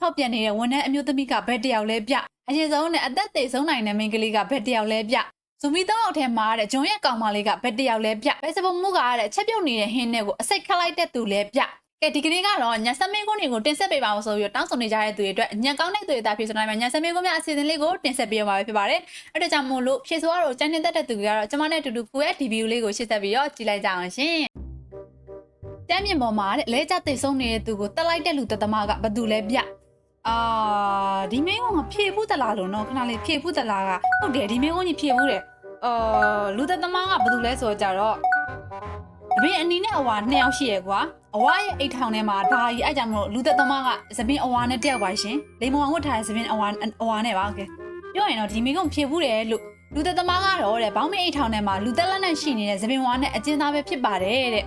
ဖောက်ပြန်နေတဲ့ဝန်ထမ်းအမျိုးသမီးကဘယ်တယောက်လဲပြအရင်ဆုံးနဲ့အသက်သေဆုံးနိုင်တဲ့မိန်းကလေးကဘယ်တယောက်လဲပြဇူမီတော့အောက်ထဲမှာတဲ့ဂျွန်ရဲ့ကောင်မလေးကဘယ်တယောက်လဲပြဘယ်စပုံမှုကတဲ့ချက်ပြုတ်နေတဲ့ဟင်းနဲ့ကိုအစိတ်ခတ်လိုက်တဲ့သူလဲပြကဲဒီကနေ့ကတော့ညစမင်းကုန်းတွေကိုတင်ဆက်ပေးပါအောင်ဆိုပြီးတော့တောင်းဆိုနေကြတဲ့သူတွေအတွက်ညံကောင်းတဲ့သူတွေတာဖြစ်စနိုင်မှာညစမင်းကုန်းများအစီအစဉ်လေးကိုတင်ဆက်ပေးရမှာပဲဖြစ်ပါတယ်အဲ့ဒါကြောင့်မို့လို့ဖြည့်ဆိုတော့ကျန်နေတတ်တဲ့သူတွေကတော့ကျွန်မနဲ့အတူတူကိုယ့်ရဲ့ DVU လေးကိုရှင်းသက်ပြီးတော့ကြည့်လိုက်ကြအောင်ရှင်တမ်းမြင့်ပေါ်မှာတဲ့လဲကျသိဆုံးနေတဲ့သူကိုတက်လိုက်တဲ့လူတသမားကဘယ်သူလဲပြ အာဒီမင်းကဖြည့်ဖို့တလားလို့နော်ခဏလေးဖြည့်ဖို့တလားကဟုတ်တယ်ဒီမင်းကကြီးဖြည့်ဖို့တယ်အာလူတသမားကဘယ်သူလဲဆိုတော့ကြတော့တပင်းအနီးနဲ့အဝါနှစ်ယောက်ရှိရယ်ကွာအဝါရဲ့အိတ်ထောင်ထဲမှာဒါကြီးအဲ့ကြောင့်မလို့လူသက်သမားကသပင်းအဝါနဲ့တက်ပါရှင်လိမ္မောင်ဝတ်ထားတဲ့သပင်းအဝါအဝါနဲ့ပါโอเคပြောရင်တော့ဒီမိကုံဖြေဘူးတယ်လို့လူသက်သမားကတော့တဲ့ဘောင်းမင်းအိတ်ထောင်ထဲမှာလူသက်လက်နဲ့ရှိနေတဲ့သပင်းဝါနဲ့အကျဉ်းသားပဲဖြစ်ပါတယ်တဲ့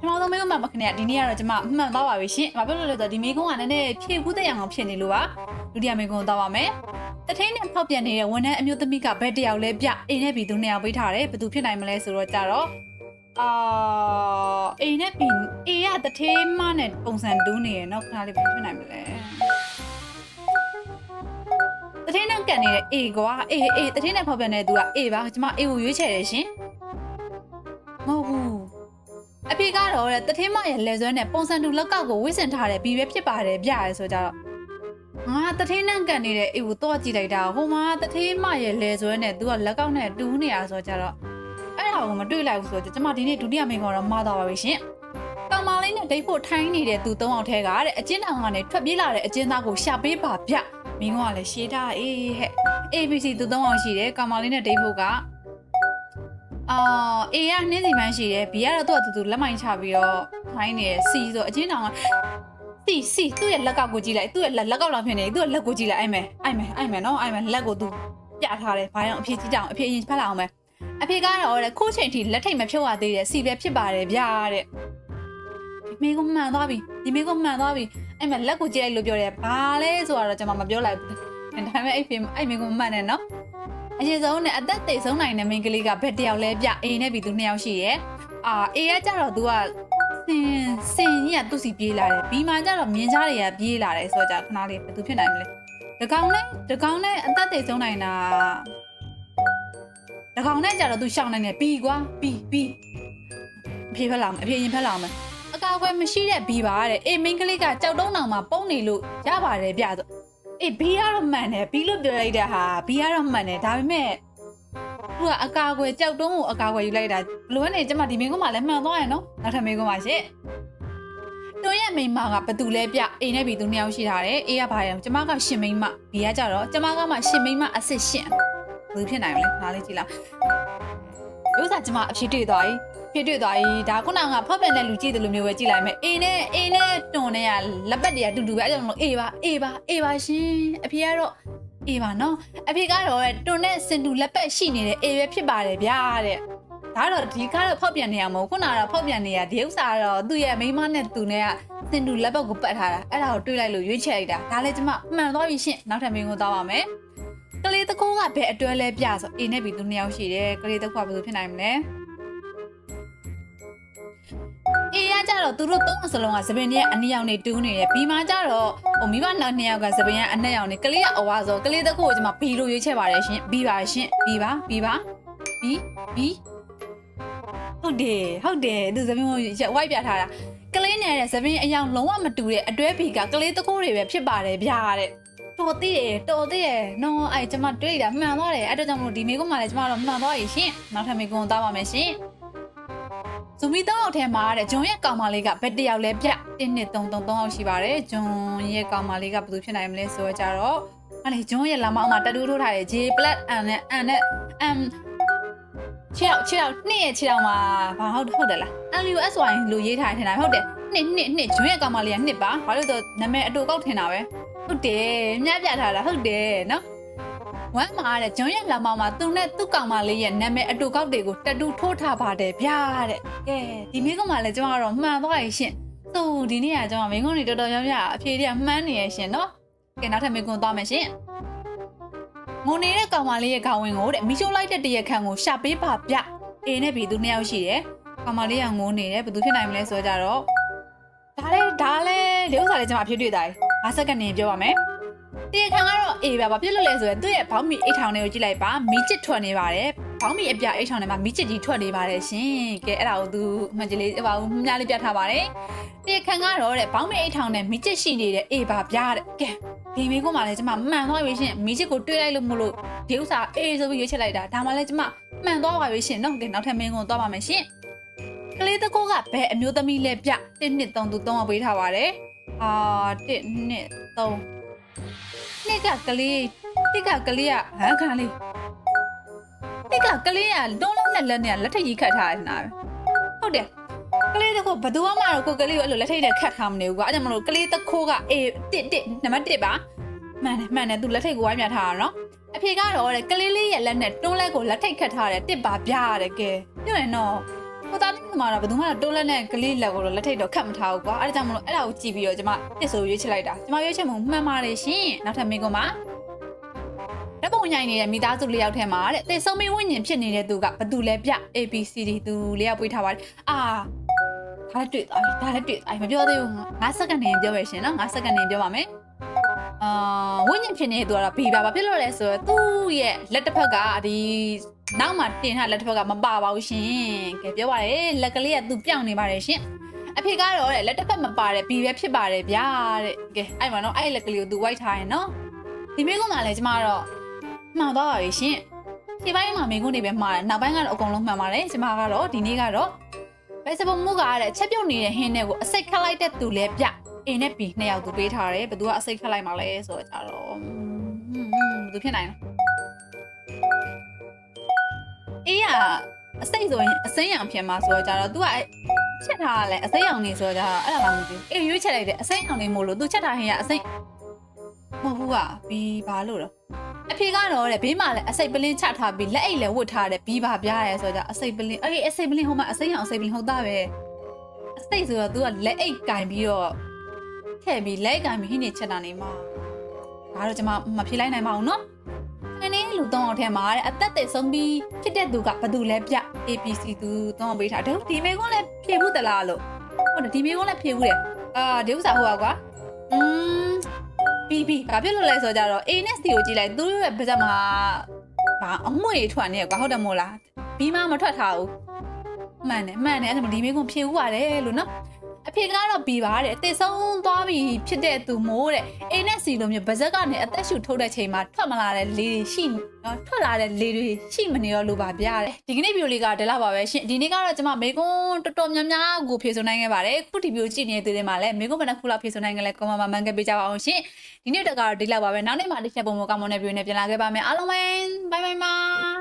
ကဲကျွန်တော်တို့မိကုံမှာမခနဲ့ဒီနေ့ကတော့ကျွန်မအမှန်သွားပါပြီရှင်ဘာဖြစ်လို့လဲဆိုတော့ဒီမိကုံကလည်းနည်းနည်းဖြေဘူးတဲ့အောင်ဖြစ်နေလို့ပါဒုတိယမိကုံသွားပါမယ်တထင်းနဲ့ဖောက်ပြန်နေတဲ့ဝန်ထမ်းအမျိုးသမီးကဘယ်တယောက်လဲပြအိမ်နဲ့ပြည်သူနှစ်ယောက်ပေးထားတယ်ဘယ်သူဖြစ်နိုင်မလဲဆိုတော့ကြတော့အာအိမ်နဲ့ပြည်အေးရတထင်းမနဲ့ပုံစံတူးနေရနော်ခဏလေးဘယ်ဖြစ်နိုင်မလဲတထင်းနဲ့ကန်နေတဲ့အေးကွာအေးအေးတထင်းနဲ့ဖောက်ပြန်နေတဲ့သူကအေးပါကျွန်မအေးကိုရွေးချယ်တယ်ရှင်မဟုတ်ဘူးအဖေက တော့တဲ့တထင်းမရဲ့လက်ဆွဲနဲ့ပုံစံတူလက်ကောက်ကိုဝိစင်ထားတယ်ဘီပဲဖြစ်ပါတယ်ပြရဲဆိုကြတော့ငါတထင်းနဲ့ကန်နေတဲ့အေးကိုတော့ကြည့်လိုက်တာဟိုမှာတထင်းမရဲ့လဲဆွဲနဲ့ तू ကလက်ကောက်နဲ့တူးနေရဆိုကြတော့အဲ့ဒါကိုမတွေ့လိုက်ဘူးဆိုတော့ကျွန်မဒီနေ့ဒုတိယမိန်းကတော့မှားသွားပါပြီရှင်ကောင်မလေးနဲ့ဒိတ်ဖို့ထိုင်းနေတဲ့သူသုံးအောင်ထဲကတဲ့အကျဉ်းထောင်ကနေထွက်ပြေးလာတဲ့အကျဉ်းသားကိုရှာပေးပါဗျမင်းကလည်းရှေးထားအေးဟဲ့ ABC သူသုံးအောင်ရှိတယ်ကောင်မလေးနဲ့ဒိတ်ဖို့က အာအေကနှင်းစီပန်းရှိတယ်ဘီကတော့သူ့အတူတူလက်မိုင်းချပြီးတော့ထိုင်းနေစီဆိုအကျဉ်းထောင်ကစီစီသူ့ရဲ့လက်ကောက်ကိုကြည့်လိုက်သူ့ရဲ့လက်လက်ကောက်လောက်ဖြစ်နေသူ့ရဲ့လက်ကိုကြည့်လိုက်အိုင်မယ်အိုင်မယ်အိုင်မယ်နော်အိုင်မယ်လက်ကိုသူပြထားတယ်ဘာကြောင့်အဖေကြည့်ကြအောင်အဖေရင်ဖတ်လာအောင်မယ်အဖေကတော့တဲ့ခိုးချိန်ထိလက်ထိတ်မဖြုတ်ရသေးတဲ့စီပဲဖြစ်ပါတယ်ဗျာတဲ့ဒီမိကမှန်သွားပြီဒီမိကမှန်သွားပြီအိုင်မယ်လက်ကိုကြည့်လိုက်လို့ပြောတယ်ဘာလဲဆိုတော့ကျွန်မမပြောလိုက်ဘူးဒါပေမဲ့အဲ့ဖေအဲ့မိကမှန်တယ်နော် အရင်ဆုံးနဲ့အသက်သေဆုံးနိုင်တဲ့မိန်းကလေးကဘယ်တယောက်လဲပြအေနဲ့ဘီသူနှစ်ယောက်ရှိရယ်အာအေကကြတော့ तू ကစင်စင်ကြီးကသူ့စီပြေးလာတယ်ဘီမာကျတော့မြင်းကြားတွေကပြေးလာတယ်ဆိုတော့ခဏလေးဘယ်သူဖြစ်နိုင်မလဲတကောင်နဲ့တကောင်နဲ့အသက်သိဆုံးနိုင်တာတကောင်နဲ့ကျတော့သူရှောင်းနိုင်တယ်ဘီကွာဘီဘီအဖေဖက်လာမယ်အဖေရင်ဖက်လာမယ်အကာအကွယ်မရှိတဲ့ဘီပါတဲ့အေးမိန်းကလေးကကြောက်တုံးတောင်မှာပုံနေလို့ရပါတယ်ဗျဆို အေးဘီကတော့မှန်တယ်ဘီလို့ပြောလိုက်တဲ့ဟာဘီကတော့မှန်တယ်ဒါပေမဲ့သူကအကာအကွယ်ကြောက်တုံးကိုအကာအကွယ်ယူလိုက်တာဘလို့ကနေကျမဒီမင်းကမှလည်းမှန်သွားရနော်နောက်ထပ်မင်းကမှရှင့်တွန်းရဲ့မိန်းမကဘသူလဲပြအိမ်နဲ့ဘီသူနှစ်ယောက်ရှိထားတယ်အေးကဘာလဲကျမကရှင်မိန်းမဘီကကြတော့ကျမကမှရှင်မိန်းမအစ်စ်ရှင်ဘယ်ဖြစ်နိုင်မလဲခါလေးကြည့်လား ဥစားကျမအဖြစ်တွေ့သွားပြီဖြစ်တွေ့သွားပြီဒါခုနကဖောက်ပြန်တဲ့လူကြည့်တယ်လို့မျိုးပဲကြည့်လိုက်မယ်အေးနဲ့အေးနဲ့တွန်းနဲ့ကလက်ပတ်တွေကတူတူပဲအဲ့ကြောင့်မလို့အေးပါအေးပါအေးပါရှင်အဖေကတော့အေးပါနော်အဖေကတော့တွန်းနဲ့စင်တူလက်ပတ်ရှိနေတဲ့အေးပဲဖြစ်ပါတယ်ဗျာတဲ့ဒါတော့ဒီကားတော့ဖောက်ပြန်နေရမဟုတ်ခုနကတော့ဖောက်ပြန်နေရဒီဥစ္စာကတော့သူ့ရဲ့မိန်းမနဲ့သူနဲ့ကစင်တူလက်ပတ်ကိုပတ်ထားတာအဲ့ဒါကိုတွေးလိုက်လို့ရွေးချယ်လိုက်တာဒါလည်းကျမမှန်သွားပြီရှင့်နောက်ထပ်မင်းကိုသွားပါမယ် ကလေးတစ်ခုကဘယ်အတွဲလဲပြဆိုအေနဲ့ဘီသူနှစ်ယောက်ရှိတယ်ကလေးတစ်ခုကဘယ်လိုဖြစ်နိုင်မလဲအေးရကြတော့သူတို့သုံးစလုံးကသပင်ရဲ့အနီရောင်နေတူးနေတယ်ဘီမာကြတော့ဟိုမိဘနောက်နှစ်ယောက်ကသပင်ရဲ့အနက်ရောင်နေကလေးကအဝါဆိုကလေးတစ်ခုကိုကျမဘီလို့ရွေးချယ်ပါတယ်ရှင်ဘီပါရှင်ဘီပါဘီပါဘီဘီဟုတ်တယ်ဟုတ်တယ်သူသပင်းကိုဝိုက်ပြထားတာကလေးနဲ့တဲ့သပင်းအယောင်လုံးဝမတူတဲ့အတွဲဘီကကလေးတကိုးတွေပဲဖြစ်ပါတယ်ဗျာတဲ့ တော်သေးတယ်တော်သေးတယ်နော်အဲ့ကျမတွေးတာမှန်သွားတယ်အဲ့တော့ကြောင့်မလို့ဒီမေကွန်မှလည်းကျမတော့မှန်သွားပြီရှင်နောက်ထပ်မေကွန်သွားပါမယ်ရှင်ဇူမီတော့အောက်ထဲမှာတဲ့ဂျွန်ရဲ့ကောင်မလေးကဘယ်တယောက်လဲပြ1 2 3 3 3အောင်ရှိပါတယ်ဂျွန်ရဲ့ကောင်မလေးကဘယ်သူဖြစ်နိုင်မလဲဆိုတော့ကြတော့အဲ့လေဂျွန်ရဲ့လက်မောင်းမှာတတူးထိုးထားတယ် J plus N နဲ့ N နဲ့ M ခြေထောက်ခြေထောက်နှစ်ရဲ့ခြေထောက်မှာဘာဟုတ်ဟုတ်တယ်လား LUSY လို့ရေးထားတယ်ထင်တာဟုတ်တယ်နှစ်နှစ်နှစ်ဂျွန်းရဲ့ကောင်မလေးကနှစ်ပါဘာလို့ဆိုနာမည်အတူကောက်ထင်တာပဲ ဟုတ်တယ်မြတ်ပြထားတာဟုတ်တယ်နော်ဝမ်းမာတဲ့ဂျွန်းရဲ့လာမောင်မှာသူနဲ့သူ့ကောင်မလေးရဲ့နာမည်အတူကောက်တွေကိုတတူထိုးထားပါတယ်ဗျာတဲ့ကဲဒီမိကောင်မလည်းကျွန်တော်ကတော့မှန်သွားရင်ရှင်သူဒီနေ့ကကျွန်တော်မင်းကုန်းတွေတော်တော်များများအဖြေတွေကမှန်းနေရရှင်နော်ကဲနောက်ထပ်မင်းကုန်းသွားမယ်ရှင်ငိုနေတဲ့ကောင်မလေးရဲ့ခေါင်းဝင်ကိုတဲ့မီရှိုးလိုက်တဲ့တရက်ခန့်ကိုရှာပေးပါဗျအေနဲ့ဘီသူနှစ်ယောက်ရှိတယ်ကောင်မလေးကငိုနေတယ်ဘယ်သူဖြစ်နိုင်မလဲဆိုတော့ကြတော့ဒါလဲဒါလဲဒီဥစ္စာလေးကျွန်မအဖြစ်တွေ့တာ 5စက္ကန့်နေပြောပါမယ်တရားခံကတော့အေးပါဘာဖြစ်လို့လဲဆိုရင်သူ့ရဲ့ဘောင်းမီအိတ်ထောင်လေးကိုကြည့်လိုက်ပါမီးချစ်ထွက်နေပါတယ်ဘောင်းမီအပြအိတ်ထောင်ထဲမှာမီးချစ်ကြီးထွက်နေပါတယ်ရှင်ကဲအဲ့ဒါကိုသူမှန်ကြလေးဟိုမြားလေးပြထားပါတယ်တရားခံကတော့တဲ့ဘောင်းမီအိတ်ထောင်နဲ့မီးချစ်ရှိနေတဲ့အေးပါဗျာတဲ့ကဲဒီမီးကမှလည်းကျမမှန်သွားပြီရှင်မီးချစ်ကိုတွေးလိုက်လို့မလို့ဒီဥစ္စာအေးဆိုပြီးရွေးချက်လိုက်တာဒါမှလည်းကျမမှန်သွားပါပြီရှင်နော်ကဲနောက်ထပ်မင်းကိုသွားပါမယ်ရှင်ကလေးတကောကဘယ်အမျိုးသမီးလဲပြ1နှစ်3သူ3အောင်ပေးထားပါတယ် အာ1နှစ်3နှစ်ကကလေးတစ်ကကလေးကဟန်ခါလေးတစ်ကကလေးကလုံးလုံးနဲ့လက်နဲ့လက်ထပ်ကြီးခတ်ထားတယ်နားဟုတ်တယ်ကလေးတကောဘယ်သူမှမတော့ကိုကလေးကိုအဲ့လိုလက်ထပ်နဲ့ခတ်ထားမနေဘူးကွာအဲ့ကြောင့်မလို့ကလေးတခိုးကအေး1 1နံပါတ်1ပါမှန်တယ်မှန်တယ်သူလက်ထပ်ကိုဝိုင်းမြထားတာနော်အဖေကတော့တဲ့ကလေးလေးရဲ့လက်နဲ့တွန်းလက်ကိုလက်ထိတ်ခတ်ထားတယ်တစ်ပါပြရတယ်ကဲပြောရင် တော့ကိုသားလေးမှာတော့ဘယ်သူမှတော့တိုးလက်နဲ့ကလေးလက်ကိုတော့လက်ထိတ်တော့ခတ်မထားဘူးကွာအဲ့ဒါကြောင့်မလို့အဲ့ဒါကိုကြည့်ပြီးတော့ကျွန်မတစ်ဆိုရွေးချလိုက်တာကျွန်မရွေးချက်မှုမှန်ပါတယ်ရှင်နောက်ထပ်မိကွန်ပါလက်ပုံညိုင်နေတဲ့မိသားစုလေးယောက်ထဲမှာတဲ့တေဆုံးမင်းဝိညာဉ်ဖြစ်နေတဲ့သူကဘသူလဲပြ ABCD သူလေးယောက်ပွေးထားပါတယ်အာဒါလည်းတွေ့သွားပြီဒါလည်းတွေ့သွားပြီမပြောသေးဘူး5စက္ကန့်နေပြောပဲရှင်နော်5စက္ကန့်နေပြောပါမယ်အာဝိညာဉ်ဖြစ်နေတဲ့သူကတော့ဘေးပါဘာဖြစ်လို့လဲဆိုတော့သူ့ရဲ့လက်တစ်ဖက်ကဒီ နောက်မှာတင်ထားလက်တစ်ဖက်ကမပါပါဘူးရှင်ကဲပြောပါရယ်လက်ကလေးကသူပြောင်းနေပါတယ်ရှင်အဖေကတော့တဲ့လက်တစ်ဖက်မပါတဲ့ဘီပဲဖြစ်ပါတယ်ဗျာတဲ့ကဲအဲ့မှာနော်အဲ့လက်ကလေးကိုသူဝိုက်ထားရင်နော်ဒီမိကုန်းကလည်းကျမတော့မှန်သွားပါပြီရှင်ဒီပိုင်းမှာမိကုန်းနေပဲမှားတယ်နောက်ပိုင်းကတော့အကုန်လုံးမှန်ပါတယ်ကျမကတော့ဒီနေ့ကတော့ Facebook မှုကတဲ့ချက်ပြုတ်နေတဲ့ဟင်းတွေကိုအစိတ်ခတ်လိုက်တဲ့သူလဲပြ A နဲ့ B နှစ်ယောက်သူပေးထားတယ်ဘယ်သူကအစိတ်ခတ်လိုက်မှာလဲဆိုတော့ကြတော့ဟွန်းဘယ်သူဖြစ်နိုင်လဲ ကအစိတ်ဆိုရင်အစိမ်းရောင်ဖြစ်မှာဆိုတော့ကြတော့ तू ကချက်ထားတာလဲအစိမ်းရောင်နေဆိုတော့ကြတော့အဲ့ဒါမှမသိဘူးအေးရွေးချက်လိုက်တယ်အစိမ်းရောင်နေမို့လို့ तू ချက်ထားဟင်းကအစိမ်းမဟုတ်ဘူးက B ဘာလို့လဲအဖေကတော့တဲ့ဘေးမှာလည်းအစိတ်ပလင်းချထားပြီးလက်အိတ်လည်းဝတ်ထားတယ်ပြီးပါပြားရဲဆိုတော့ကြအစိတ်ပလင်းအေးအစိတ်ပလင်းဟိုမှာအစိမ်းရောင်အစိတ်ပလင်းဟုတ်တာပဲအစိတ်ဆိုတော့ तू ကလက်အိတ်ကင်ပြီးတော့ ထည့်ပြီးလိုက်ကင်ပြီးဟင်းနေချက်တာနေမှာဒါတော့ကျွန်မမဖြေလိုက်နိုင်ပါဘူးเนาะ ။နင်းနေလူသုံးအောင်ထဲမှာတဲ့အသက်သက်ဆုံးပြီးဖြစ်တဲ့သူကဘသူလဲပြ APC သူသုံးအောင်ပေးထားတယ်ဒီမေကွန်းလည်းဖြေဘူးတလားလို့ဟုတ်တယ်ဒီမေကွန်းလည်းဖြေဘူးတယ်အာဒီဥစ္စာဟိုပါကွာอืมပြီးပြီးဘာဖြစ်လို့လဲဆိုကြတော့ A နဲ့ C ကိုကြည့်လိုက်သူတို့ရဲ့ပါးစပ်မှာဘာအမွေထွက်နေရကွာဟုတ်တယ်မို့လားဘီမမထွက်ထားဘူးမှန်တယ်မှန်တယ်အဲ့ဒါဒီမေကွန်းဖြေဘူးပါတယ်လို့နော် အဖေကတော့ဘီပါတဲ့အသေးဆုံးသွားပြီဖြစ်တဲ့သူမိုးတဲ့အိနဲ့စီလိုမျိုးဗဇက်ကနေအသက်ရှူထုတ်တဲ့ချိန်မှာထွက်မလာတဲ့လေတွေရှိနော်ထွက်လာတဲ့လေတွေရှိမနေတော့လို့ပါဗျာတဲ့ဒီကနေ့ဗီဒီယိုလေးကဒီလောက်ပါပဲရှင်ဒီနေ့ကတော့ကျွန်မမေကွန်းတော်တော်များများကိုဖြေဆိုနိုင်ခဲ့ပါတယ်ခုဒီဗီဒီယိုကြည့်နေတဲ့သူတွေမှာလည်းမေကွန်းဘယ်နှခုလောက်ဖြေဆိုနိုင်ကြလဲကွန်မန့်မှာမှန်ခဲ့ပေးကြပါအောင်ရှင်ဒီနေ့တက်ကတော့ဒီလောက်ပါပဲနောက်နေ့မှတစ်ချက်ပုံမကောင်းမွန်တဲ့ဗီဒီယိုနဲ့ပြန်လာခဲ့ပါမယ်အားလုံးပဲဘိုင်ဘိုင်ပါ